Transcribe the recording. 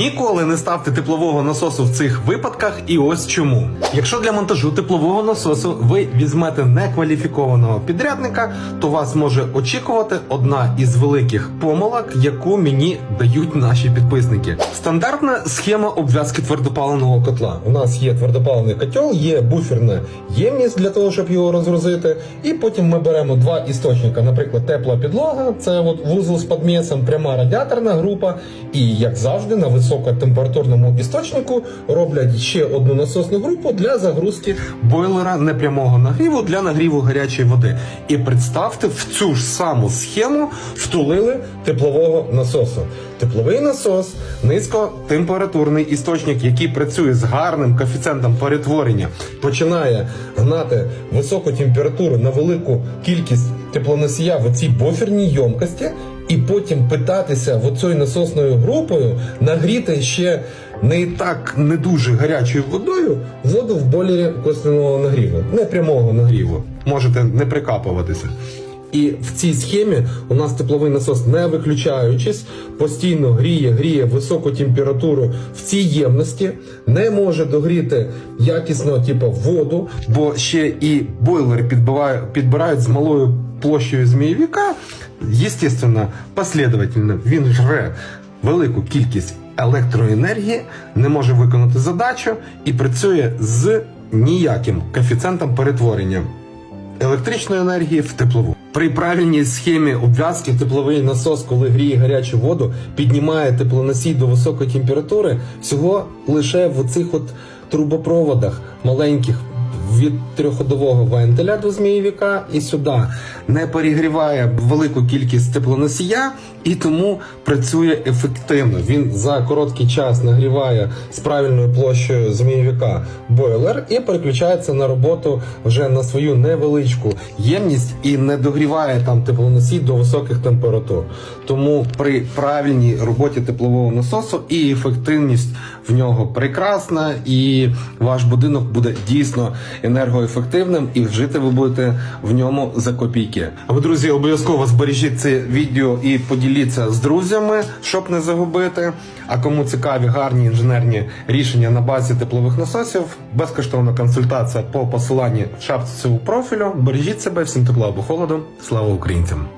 Ніколи не ставте теплового насосу в цих випадках, і ось чому. Якщо для монтажу теплового насосу ви візьмете некваліфікованого підрядника, то вас може очікувати одна із великих помилок, яку мені дають наші підписники. Стандартна схема обв'язки твердопаливного котла. У нас є твердопаливний котел, є буферна ємність для того, щоб його розгрузити. І потім ми беремо два істочника, наприклад, тепла підлога, це от вузол з подмісом, пряма радіаторна група. І як завжди, на високотемпературному істочнику роблять ще одну насосну групу для загрузки бойлера непрямого нагріву для нагріву гарячої води. І представте, в цю ж саму схему втулили теплового насосу. Тепловий насос низькотемпературний істочник, який працює з гарним коефіцієнтом перетворення, починає гнати високу температуру на велику кількість теплоносія в цій буферній ємкості, і потім питатися в оцею насосною групою нагріти ще не так не дуже гарячою водою воду в бойлері косвяного нагріву, не прямого нагріву. Можете не прикапуватися. І в цій схемі у нас тепловий насос, не виключаючись, постійно гріє, гріє високу температуру в цій ємності, не може догріти якісно, типу, воду, бо ще і бойлери підбиває- підбирають з малою площею змієвіка. Естественно, последовательно він жре велику кількість електроенергії, не може виконати задачу і працює з ніяким коефіцієнтом перетворення електричної енергії в теплову. При правильній схемі обв'язки тепловий насос, коли гріє гарячу воду, піднімає теплоносій до високої температури всього лише в оцих от трубопроводах маленьких. Від трьохходового вентиля до змієвіка і сюди не перегріває велику кількість теплоносія і тому працює ефективно. Він за короткий час нагріває з правильною площею змієвіка бойлер і переключається на роботу вже на свою невеличку ємність і не догріває там теплоносій до високих температур. Тому при правильній роботі теплового насосу і ефективність в нього прекрасна, і ваш будинок буде дійсно енергоефективним, і жити ви будете в ньому за копійки. А ви, друзі, обов'язково збережіть це відео і поділіться з друзями, щоб не загубити. А кому цікаві гарні інженерні рішення на базі теплових насосів, безкоштовна консультація по посиланні в шапці цього профілю. Бережіть себе, всім тепла або холоду. Слава українцям!